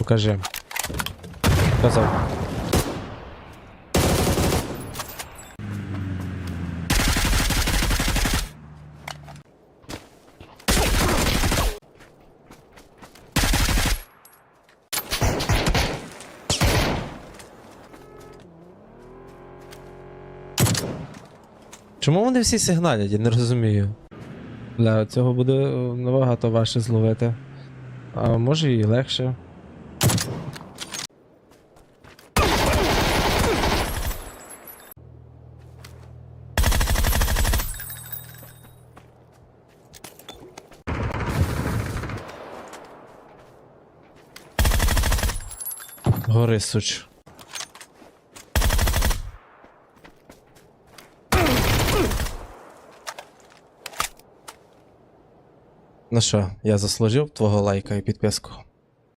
Покажи. Казав. Чому вони всі сигналять? Я не розумію. Бля, цього буде е, набагато важче зловити. А може і легше. Гори суч. Ну що, я заслужив твого лайка і підписку.